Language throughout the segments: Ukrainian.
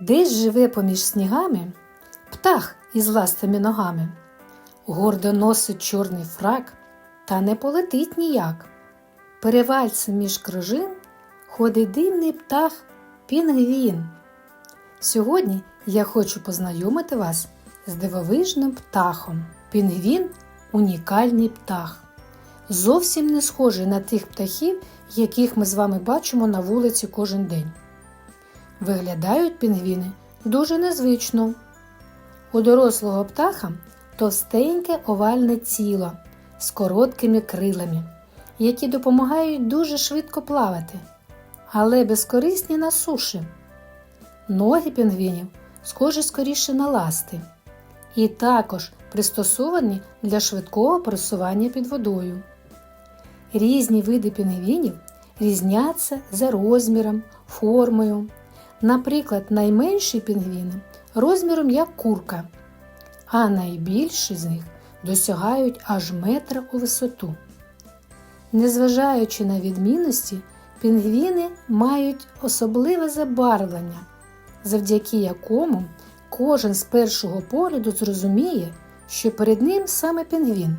Десь живе поміж снігами птах із ластими ногами. Гордо носить чорний фрак, та не полетить ніяк. Перевальцем між крижин ходить дивний птах пінгвін. Сьогодні я хочу познайомити вас з дивовижним птахом. Пінгвін унікальний птах. Зовсім не схожий на тих птахів, яких ми з вами бачимо на вулиці кожен день. Виглядають пінгвіни дуже незвично. У дорослого птаха товстеньке овальне тіло з короткими крилами, які допомагають дуже швидко плавати, але безкорисні на суші. Ноги пінгвінів схожі скоріше на ласти і також пристосовані для швидкого пересування під водою. Різні види пінгвінів різняться за розміром, формою. Наприклад, найменші пінгвіни розміром як курка, а найбільші з них досягають аж метра у висоту. Незважаючи на відмінності, пінгвіни мають особливе забарвлення, завдяки якому кожен з першого погляду зрозуміє, що перед ним саме пінгвін.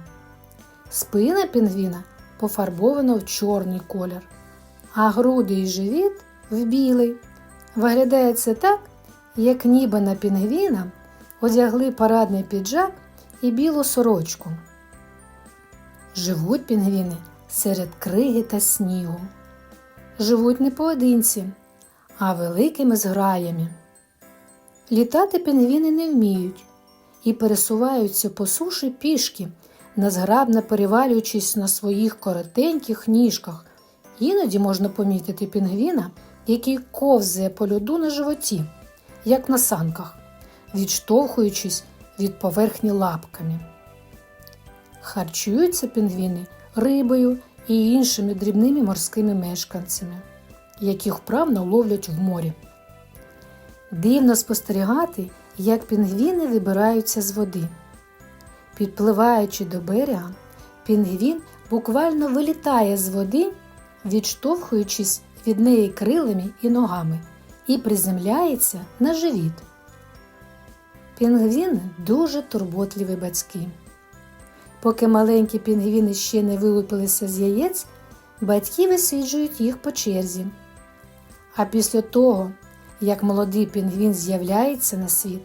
Спина пінгвіна пофарбована в чорний колір, а груди і живіт в білий. Виглядає це так, як ніби на пінгвіна одягли парадний піджак і білу сорочку. Живуть пінгвіни серед криги та снігу. Живуть не поодинці, а великими зграями. Літати пінгвіни не вміють і пересуваються по суші пішки, незграбно перевалюючись на своїх коротеньких ніжках. Іноді можна помітити пінгвіна, який ковзає по льоду на животі, як на санках, відштовхуючись від поверхні лапками. Харчуються пінгвіни рибою і іншими дрібними морськими мешканцями, яких вправно ловлять в морі. Дивно спостерігати, як пінгвіни вибираються з води. Підпливаючи до берега, пінгвін буквально вилітає з води, відштовхуючись від неї крилами і ногами, і приземляється на живіт. Пінгвіни дуже турботливі батьки. Поки маленькі пінгвіни ще не вилупилися з яєць, батьки висиджують їх по черзі. А після того, як молодий пінгвін з'являється на світ,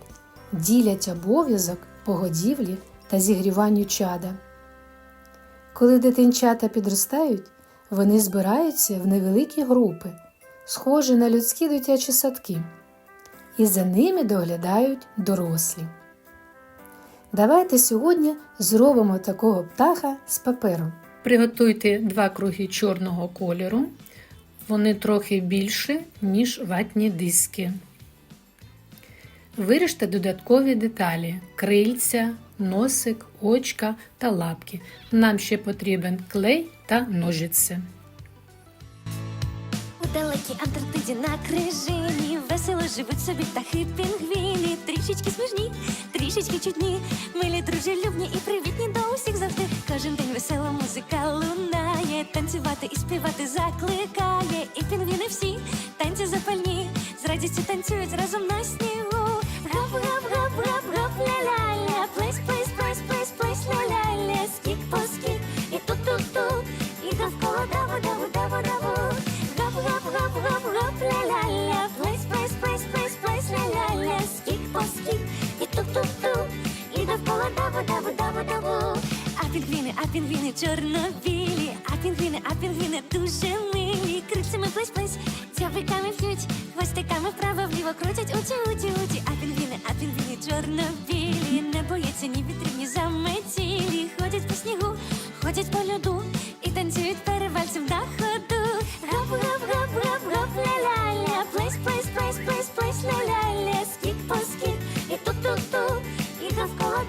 ділять обов'язок по годівлі та зігріванню чада. Коли дитинчата підростають, вони збираються в невеликі групи, схожі на людські дитячі садки, і за ними доглядають дорослі. Давайте сьогодні зробимо такого птаха з паперу. Приготуйте два круги чорного кольору. Вони трохи більше, ніж ватні диски. Виріжте додаткові деталі: крильця, носик, очка та лапки. Нам ще потрібен клей та ножиці. У далекій Антарктиді на крижині весело живуть собі птахи пінгвіни, трішечки смішні, трішечки чудні, милі, дружелюбні і привітні до усіх завжди. Кожен день весела музика лунає, танцювати і співати закликає. І пінгвіни всі танці запальні, з радістю танцюють разом на снігу. Даву, даву, даву. А пінгвіни, а пінгвіни чорно-білі, а пінгвіни, а пінгвіни дуже милі. Крильцями плесь-плесь, дзьобиками п'ють, хвостиками вправо-вліво крутять уті, уті, уті. А пінгвіни, а пінгвіни чорно-білі, не бояться ні вітрів, ні заметілі. Ходять по снігу, ходять по льоду і танцюють перевальцем на ходу. Гап, гап, гап, гап, гап, ля-ля-ля, плесь, плесь, плесь, плесь, плесь, ля-ля-ля, скік по скік, і тут-тут-тут, і довкола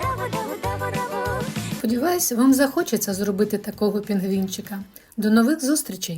Сподіваюся, вам захочеться зробити такого пінгвінчика. До нових зустрічей!